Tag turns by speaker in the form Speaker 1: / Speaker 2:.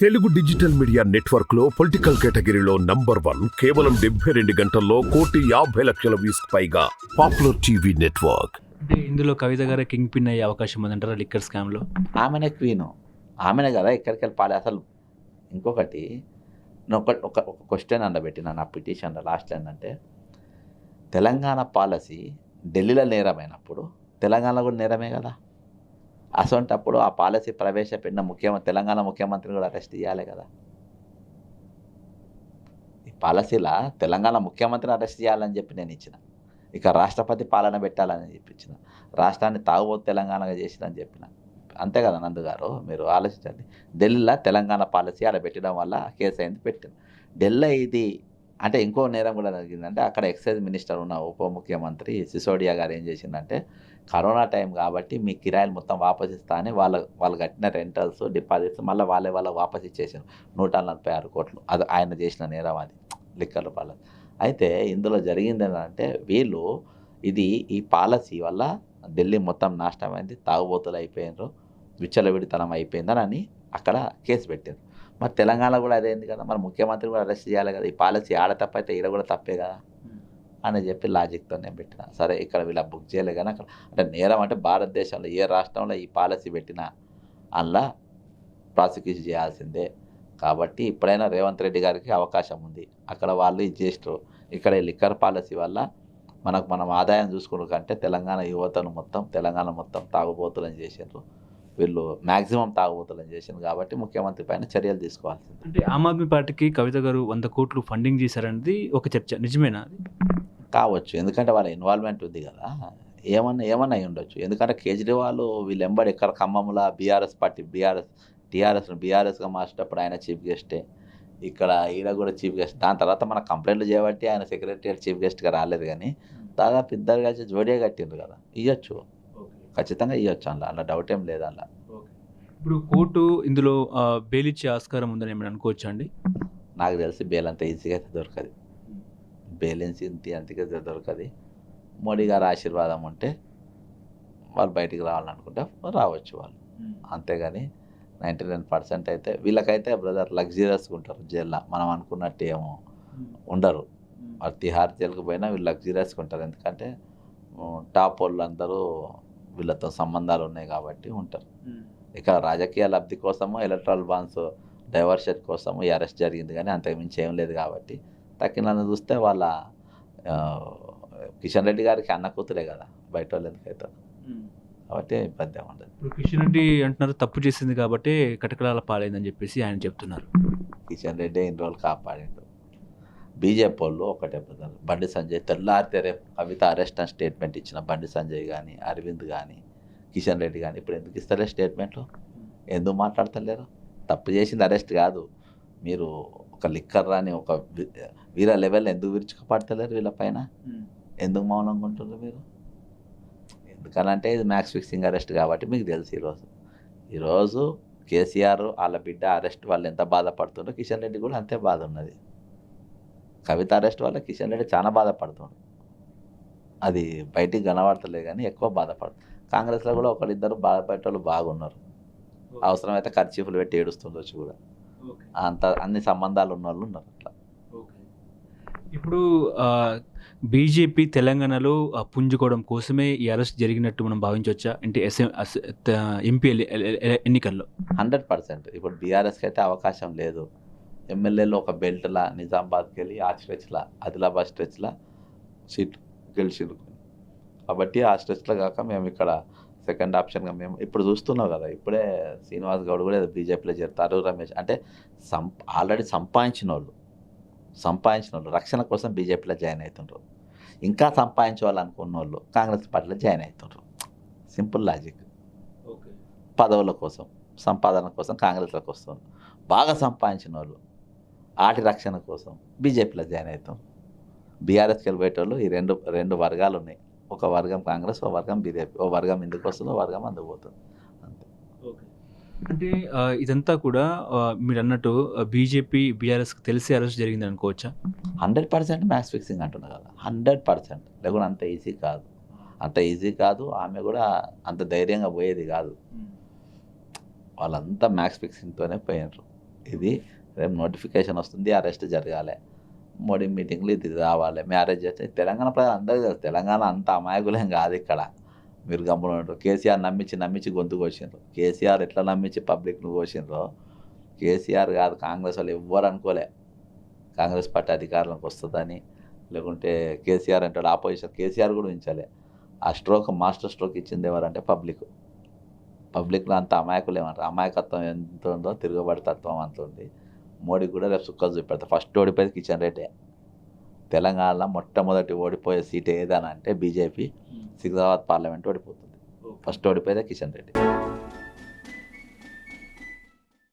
Speaker 1: Telugu digital media నెట్వర్క్లో political కేటగిరీలో number one కేవలం డెబ్బై రెండు గంటల్లో కోటి యాభై లక్షల వ్యూస్ పైగా పాపులర్ టీవీ నెట్వర్క్.
Speaker 2: అంటే ఇందులో కవిత గారే కింగ్ పిన్ అయ్యే అవకాశం ఉందంటారా లిక్కర్ స్కామ్లో?
Speaker 3: ఆమెనే క్వీను ఆమెనే కదా ఎక్కడికి వెళ్ళి పాలే అసలు ఇంకొకటి నేను ఒక ఒక ఒక క్వశ్చన్ అండబెట్టిన నా పిటిషన్లో లాస్ట్ ఏంటంటే తెలంగాణ పాలసీ ఢిల్లీలో నేరమైనప్పుడు తెలంగాణలో కూడా నేరమే కదా. అసొంటప్పుడు ఆ పాలసీ ప్రవేశపెట్టిన ముఖ్యమంత్రి తెలంగాణ ముఖ్యమంత్రిని కూడా అరెస్ట్ చేయాలి కదా. ఈ పాలసీలా తెలంగాణ ముఖ్యమంత్రిని అరెస్ట్ చేయాలని చెప్పి నేను ఇచ్చిన. ఇక రాష్ట్రపతి పాలన పెట్టాలని చెప్పించిన రాష్ట్రాన్ని తాగుబోతు తెలంగాణగా చేసిందని చెప్పిన. అంతే కదా నందు గారు మీరు ఆలోచించండి. ఢిల్లీలో తెలంగాణ పాలసీ అలా పెట్టడం వల్ల కేసు అయింది పెట్టిన. ఢిల్లీ ఇది అంటే ఇంకో నేరం కూడా జరిగిందంటే అక్కడ ఎక్సైజ్ మినిస్టర్ ఉన్న ఉప ముఖ్యమంత్రి సిసోడియా గారు ఏం చేసిందంటే కరోనా టైం కాబట్టి మీ కిరాయిలు మొత్తం వాపస్ ఇస్తా అని వాళ్ళ వాళ్ళు కట్టిన రెంటల్స్ డిపాజిట్స్ మళ్ళీ వాళ్ళే వాళ్ళ వాపస్ ఇచ్చేసారు. నూట నలభై ఆరు కోట్లు. అది ఆయన చేసిన నేరం అది. లిక్కర్ల పాలసీ అయితే ఇందులో జరిగింది ఏంటంటే వీళ్ళు ఇది ఈ పాలసీ వల్ల ఢిల్లీ మొత్తం నాశనమైంది తాగుబోతులు అయిపోయినారు విచ్చలవిడితనం అయిపోయిందని అని అక్కడ కేసు పెట్టారు మరి తెలంగాణ కూడా అదేంది కదా మరి ముఖ్యమంత్రి కూడా అరెస్ట్ చేయాలి కదా. ఈ పాలసీ ఆడ తప్పైతే ఈడ కూడా తప్పే కదా. అని చెప్పి లాజిక్తో నేను పెట్టిన. సరే ఇక్కడ వీళ్ళ బుక్ చేయలే కానీ అక్కడ అంటే నేరం అంటే భారతదేశంలో ఏ రాష్ట్రంలో ఈ పాలసీ పెట్టినా అందులో ప్రాసిక్యూట్ చేయాల్సిందే. కాబట్టి ఇప్పుడైనా రేవంత్ రెడ్డి గారికి అవకాశం ఉంది. అక్కడ వాళ్ళు ఇది చేస్తారు ఇక్కడ ఈ లిక్కర్ పాలసీ వల్ల మనకు మనం ఆదాయం చూసుకున్న కంటే తెలంగాణ యువతను మొత్తం తెలంగాణ మొత్తం తాగుబోతులని చేసారు వీళ్ళు మ్యాక్సిమం తాగుబోతులని చేసింది కాబట్టి ముఖ్యమంత్రి పైన చర్యలు తీసుకోవాల్సింది.
Speaker 2: అంటే ఆమ్ ఆద్మీ పార్టీకి కవిత గారు వంద కోట్లు ఫండింగ్ చేశారనేది ఒక చర్చ. నిజమేనా అది?
Speaker 3: కావచ్చు. ఎందుకంటే వాళ్ళ ఇన్వాల్వ్మెంట్ ఉంది కదా. ఏమన్నా ఏమన్నా అయి ఉండొచ్చు. ఎందుకంటే కేజ్రీవాల్ వీళ్ళు ఎంబడి ఎక్కడ ఖమ్మంలో బీఆర్ఎస్ పార్టీ బీఆర్ఎస్ టీఆర్ఎస్ బీఆర్ఎస్గా మార్చేటప్పుడు ఆయన చీఫ్ గెస్టే. ఇక్కడ ఈడ కూడా చీఫ్ గెస్ట్. దాని తర్వాత మన కంప్లైంట్లు చేయబట్టి ఆయన సెక్రటరీ చీఫ్ గెస్ట్గా రాలేదు కానీ దాదాపు ఇద్దరు కలిసి జోడియా కట్టిండ్రు కదా. ఇవ్వచ్చు ఖచ్చితంగా ఇవ్వచ్చు అందులో అలా డౌట్ ఏం లేదు అందులో
Speaker 2: ఇప్పుడు కోర్టు ఇందులో బెయిల్ ఇచ్చే ఆస్కారం ఉందని ఏమైనా అనుకోవచ్చా అండి?
Speaker 3: నాకు తెలిసి బేల్ అంత ఈజీగా అయితే దొరకదు. బేలెన్స్ ఇంత అంతగా దొరకదు. మోడీ గారి ఆశీర్వాదం ఉంటే వాళ్ళు బయటికి రావాలనుకుంటే రావచ్చు వాళ్ళు. అంతేగాని నైంటీ నైన్ పర్సెంట్ అయితే వీళ్ళకైతే బ్రదర్ లగ్జరియస్గా ఉంటారు జైల్లో. మనం అనుకున్నట్టు ఏమో ఉండరు. వాళ్ళు తిహార్ జైలుకు పోయినా వీళ్ళు లగ్జరియస్గా ఉంటారు. ఎందుకంటే టాప్ వాళ్ళు అందరూ వీళ్ళతో సంబంధాలు ఉన్నాయి కాబట్టి ఉంటారు. ఇక్కడ రాజకీయ లబ్ధి కోసము ఎలక్ట్రల్ బాండ్స్ డైవర్షన్ కోసము ఈ అరెస్ట్ జరిగింది కానీ అంతకుమించి ఏం లేదు కాబట్టి తక్కిన చూస్తే వాళ్ళ కిషన్ రెడ్డి గారికి అన్న కూతురే కదా బయట వాళ్ళు ఎందుకైతే? కాబట్టి ఇబ్బంది ఉండదు.
Speaker 2: ఇప్పుడు కిషన్ రెడ్డి అంటున్నారు తప్పు చేసింది కాబట్టి కటకలాల పాలైందని చెప్పేసి ఆయన చెప్తున్నారు.
Speaker 3: కిషన్ రెడ్డి ఇన్ని రోజులు కాపాడిండు? బీజేపీ వాళ్ళు ఒకటే బ్రదర్ బండి సంజయ్ తెల్లారితే రేపు కవిత అరెస్ట్ అని స్టేట్మెంట్ ఇచ్చిన బండి సంజయ్ కానీ అరవింద్ కానీ కిషన్ రెడ్డి కానీ ఇప్పుడు ఎందుకు ఇస్తలే స్టేట్మెంట్లు? ఎందుకు మాట్లాడతలేరు? తప్పు చేసింది అరెస్ట్ కాదు. మీరు ఒక లిక్కర్ రాని ఒక వీర లెవెల్ ఎందుకు విరుచుకుపడతలేరు వీళ్ళ పైన? ఎందుకు మౌనంగా ఉంటున్నారు మీరు? ఎందుకనంటే ఇది మ్యాక్స్ ఫిక్సింగ్ అరెస్ట్ కాబట్టి మీకు తెలుసు ఈరోజు ఈరోజు కేసీఆర్ వాళ్ళ బిడ్డ అరెస్ట్ వాళ్ళు ఎంత బాధపడుతుందో కిషన్ రెడ్డి కూడా అంతే బాధ ఉన్నది. కవిత అరెస్ట్ వల్ల కిషన్ రెడ్డి చాలా బాధపడుతుండు. అది బయటికి కనబడతలేదు కానీ ఎక్కువ బాధపడుతుంది కాంగ్రెస్లో కూడా ఒకరిద్దరు బాధపడేటోళ్ళు బాగున్నారు. అవసరమైతే ఖర్చీఫ్లు పెట్టి ఏడుస్తుండొచ్చు కూడా. అంత అన్ని సంబంధాలు ఉన్న వాళ్ళు ఉన్నారు అట్లా.
Speaker 2: ఇప్పుడు బీజేపీ తెలంగాణలో పుంజుకోవడం కోసమే ఈ అరెస్ట్ జరిగినట్టు మనం భావించవచ్చా అంటే ఎస్ఎం ఎంపీ ఎన్నికల్లో?
Speaker 3: Hundred percent. ఇప్పుడు బీఆర్ఎస్కి అయితే అవకాశం లేదు. ఎమ్మెల్యేలో ఒక బెల్ట్లా నిజామాబాద్కి వెళ్ళి ఆ స్ట్రెచ్లా ఆదిలాబాద్ స్ట్రెచ్లా సీట్ గెలిచిండు కాబట్టి ఆ స్ట్రెచ్లో కాక మేము ఇక్కడ సెకండ్ ఆప్షన్గా మేము ఇప్పుడు చూస్తున్నాం కదా ఇప్పుడే శ్రీనివాస్ గౌడ్ కూడా బీజేపీలో చేరుతారు రమేష్ అంటే సం ఆల్రెడీ సంపాదించిన వాళ్ళు సంపాదించిన వాళ్ళు రక్షణ కోసం బీజేపీలో జాయిన్ అవుతుండ్రు ఇంకా సంపాదించాలనుకున్న వాళ్ళు కాంగ్రెస్ పార్టీలో జాయిన్ అవుతుండ్రు సింపుల్ లాజిక్. పదవుల కోసం సంపాదన కోసం కాంగ్రెస్లోకి వస్తుంది బాగా సంపాదించిన వాళ్ళు ఆటి రక్షణ కోసం బీజేపీలో జాయిన్ అవుతాం. బీఆర్ఎస్కి వెళ్ళిపోయేటోళ్ళు ఈ రెండు రెండు వర్గాలు ఉన్నాయి ఒక వర్గం కాంగ్రెస్ ఒక వర్గం బీజేపీ ఒక వర్గం ఇందుకు వస్తుంది ఒక వర్గం అందుకు పోతుంది అంతే
Speaker 2: అంటే ఇదంతా కూడా మీరు అన్నట్టు బీజేపీ బీఆర్ఎస్కి తెలిసి అరెస్ట్ జరిగింది అనుకోవచ్చా?
Speaker 3: హండ్రెడ్ పర్సెంట్ మ్యాథ్స్ ఫిక్సింగ్ అంటున్నా కదా. Hundred percent. లేకుండా అంత ఈజీ కాదు. అంత ఈజీ కాదు. ఆమె కూడా అంత ధైర్యంగా పోయేది కాదు. వాళ్ళంతా మ్యాథ్స్ ఫిక్సింగ్తోనే పోయినారు. ఇది రేపు నోటిఫికేషన్ వస్తుంది అరెస్ట్ జరగాలి. మోడీ మీటింగ్లు ఇది రావాలి మ్యారేజ్ చేస్తే తెలంగాణ ప్రజలు అందరికీ తెలుసు. తెలంగాణ అంత అమాయకులేం కాదు ఇక్కడ. మీరు గమ్మున కేసీఆర్ నమ్మించి నమ్మించి గొంతు కోసిండ్రు. కేసీఆర్ ఎట్లా నమ్మించి పబ్లిక్ను కోసిండ్రో? కేసీఆర్ కాదు కాంగ్రెస్ వాళ్ళు ఎవ్వరు అనుకోలే. కాంగ్రెస్ పార్టీ అధికారంలోకి వస్తుందని. లేకుంటే కేసీఆర్ అంటాడు ఆపోజిషన్ కేసీఆర్ కూడా ఉంచాలి ఆ స్ట్రోక్ మాస్టర్ స్ట్రోక్ ఇచ్చింది ఎవరంటే పబ్లిక్. పబ్లిక్లో అంత అమాయకులు ఏమంటారు? అమాయకత్వం ఎంత ఉందో తిరగబడి తత్వం అంత ఉంది మోడీ కూడా రేపు సుక్క చూపెడతా. ఫస్ట్ ఓడిపోయేది కిషన్ రెడ్డి. తెలంగాణలో మొట్టమొదటి ఓడిపోయే సీట్ ఏదని అంటే బీజేపీ. సికింద్రాబాద్ పార్లమెంట్ ఓడిపోతుంది. ఫస్ట్ ఓడిపోయేదే కిషన్ రెడ్డి.